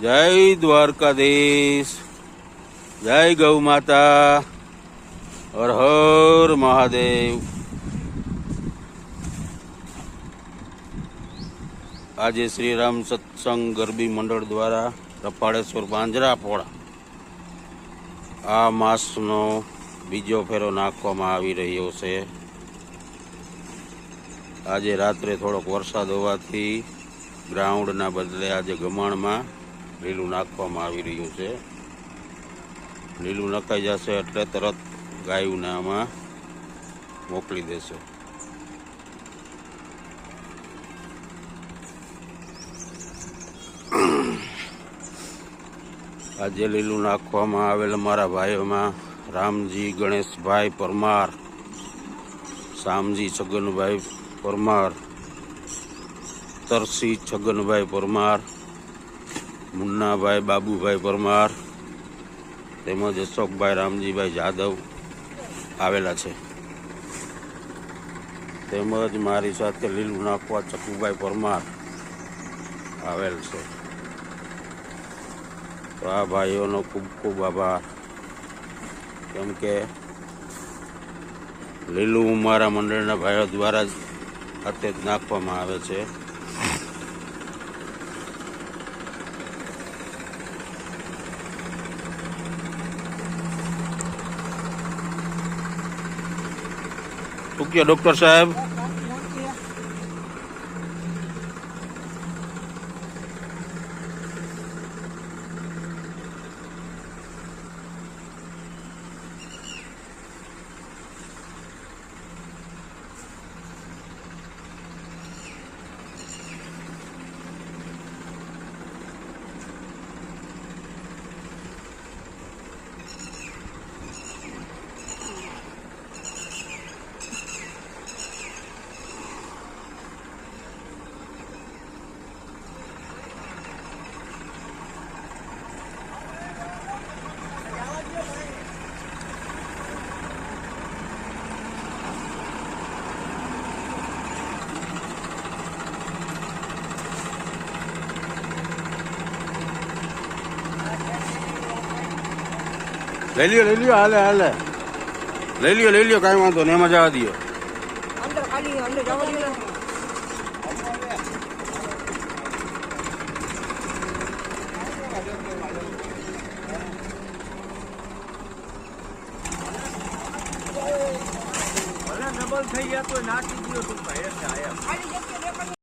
જય દ્વારકાધીશ. જય ગૌ માતા. હર મહાદેવ. આજે શ્રી રામ સત્સંગ ગરબી મંડળ દ્વારા રફાળેશ્વર પાંજરાપોળા આ માસનો બીજો ફેરો નાખવામાં આવી રહ્યો છે. આજે રાત્રે થોડોક વરસાદ હોવાથી ગ્રાઉન્ડના બદલે આજે ગમાણમાં લીલું નાખવામાં આવી રહ્યું છે. લીલું નખાઈ જશે એટલે તરત ગાયું આમાં મોકલી દેશે. આજે લીલું નાખવામાં આવેલ મારા ભાઈઓમાં રામજી, ગણેશભાઈ પરમાર, શામજી છગનભાઈ પરમાર, તરસી છગનભાઈ પરમાર મુન્નાભાઈ, બાબુભાઈ પરમાર તેમજ અશોકભાઈ રામજીભાઈ જાદવ આવેલા છે. તેમજ મારી સાથે લીલું નાખવા ચકુભાઈ પરમાર આવેલ છે. તો આ ભાઈઓનો ખૂબ ખૂબ આભાર. કેમ કે લીલું મારા મંડળના ભાઈઓ દ્વારા જ અત્યંત નાખવામાં આવે છે. ડોક્ટર ડૉક્ટર સાહેબ લઈ લ્યો લઈ લ્યો હાલે હાલે. લઈ લ્યો લઈ લ્યો કાંઈ વાંધો નહીં એમાં જવા દો અંદર ખાલી અંદર જવા દે ને. ભલે ડબલ થઈ ગયા તો નાખી દો તું ભાઈ આયા.